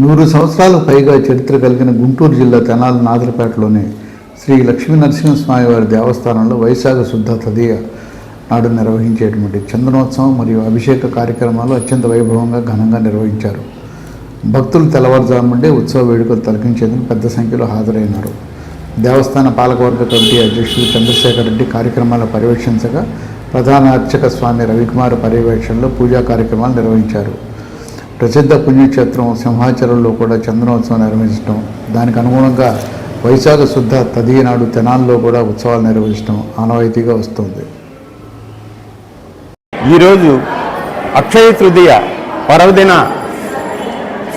నూరు సంవత్సరాలు పైగా చరిత్ర కలిగిన గుంటూరు జిల్లా తెనాలి నాదరపేటలోని శ్రీ లక్ష్మీ నరసింహస్వామి వారి దేవస్థానంలో వైశాఖ శుద్ధ తదియ నాడు నిర్వహించేటువంటి చందనోత్సవం మరియు అభిషేక కార్యక్రమాలు అత్యంత వైభవంగా ఘనంగా నిర్వహించారు. భక్తులు తెల్లవారుజాము నుండే ఉత్సవ వేడుకలు తలకించేందుకు పెద్ద సంఖ్యలో హాజరైనారు. దేవస్థాన పాలకవర్గ కమిటీ అధ్యక్షులు చంద్రశేఖర్ రెడ్డి కార్యక్రమాల పర్యవేక్షించగా ప్రధాన అర్చక స్వామి రవికుమార్ పర్యవేక్షణలో పూజా కార్యక్రమాలు నిర్వహించారు. ప్రసిద్ధ పుణ్యక్షేత్రం సింహాచలంలో కూడా చందనోత్సవం నిర్వహించడం దానికి అనుగుణంగా వైశాఖ శుద్ధ తదియ నాడు తెనాల్లో కూడా ఉత్సవాలు నిర్వహించడం ఆనవాయితీగా వస్తుంది. ఈరోజు అక్షయ తృతీయ పర్వదిన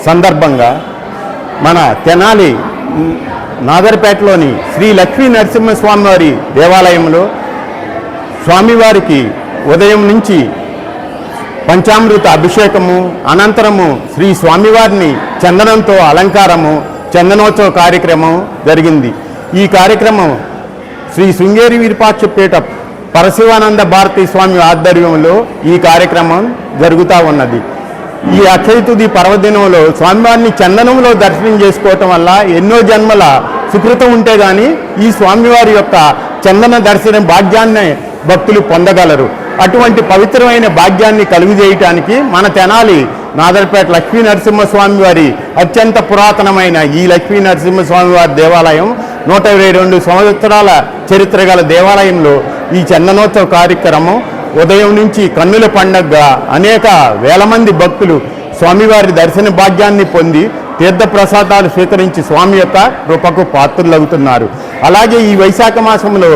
సందర్భంగా మన తెనాలి నాగర్పేటలోని శ్రీ లక్ష్మీ నరసింహస్వామివారి దేవాలయంలో స్వామివారికి ఉదయం నుంచి పంచామృత అభిషేకము అనంతరము శ్రీ స్వామివారిని చందనంతో అలంకారము చందనోత్సవ కార్యక్రమం జరిగింది. ఈ కార్యక్రమం శ్రీ శృంగేరి విరూపాక్షపేట పరశివానంద భారతీ స్వామి ఆధ్వర్యంలో ఈ కార్యక్రమం జరుగుతూ ఉన్నది. ఈ అక్షయ తుది పర్వదినంలో స్వామివారిని చందనంలో దర్శనం చేసుకోవటం వల్ల ఎన్నో జన్మల సుకృతం ఉంటే కానీ ఈ స్వామివారి యొక్క చందన దర్శనం భాగ్యాన్ని భక్తులు పొందగలరు. అటువంటి పవిత్రమైన భాగ్యాన్ని కలుగుజేయటానికి మన తెనాలి నాదర్పేట లక్ష్మీ నరసింహస్వామి వారి అత్యంత పురాతనమైన ఈ లక్ష్మీ నరసింహస్వామి వారి దేవాలయం నూట ఇరవై రెండు సంవత్సరాల చరిత్ర గల దేవాలయంలో ఈ చందనోత్సవ కార్యక్రమం ఉదయం నుంచి కన్నుల పండగగా అనేక వేల మంది భక్తులు స్వామివారి దర్శన భాగ్యాన్ని పొంది తీర్థ ప్రసాదాలు స్వీకరించి స్వామి యొక్క కృపకు పాత్రులవుతున్నారు. అలాగే ఈ వైశాఖ మాసంలో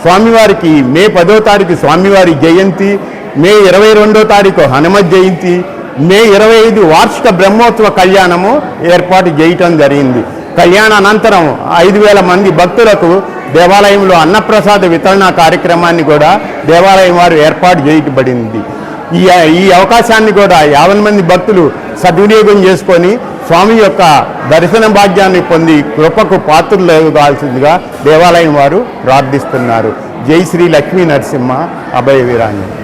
స్వామివారికి మే పదో తారీఖు స్వామివారి జయంతి మే ఇరవై రెండో తారీఖు హనుమత్ జయంతి మే ఇరవై ఐదు వార్షిక బ్రహ్మోత్సవ కళ్యాణము ఏర్పాటు చేయటం జరిగింది. కళ్యాణ అనంతరం ఐదు వేల మంది భక్తులకు దేవాలయంలో అన్నప్రసాద వితరణ కార్యక్రమాన్ని కూడా దేవాలయం వారు ఏర్పాటు చేయబడింది. ఈ ఈ అవకాశాన్ని కూడా యాభై మంది భక్తులు సద్వినియోగం చేసుకొని స్వామి యొక్క దర్శన భాగ్యాన్ని పొంది కృపకు పాత్రలు కావాల్సిందిగా దేవాలయం వారు ప్రార్థిస్తున్నారు. జై శ్రీ లక్ష్మీ నరసింహ అభయ వీరాంజనేయ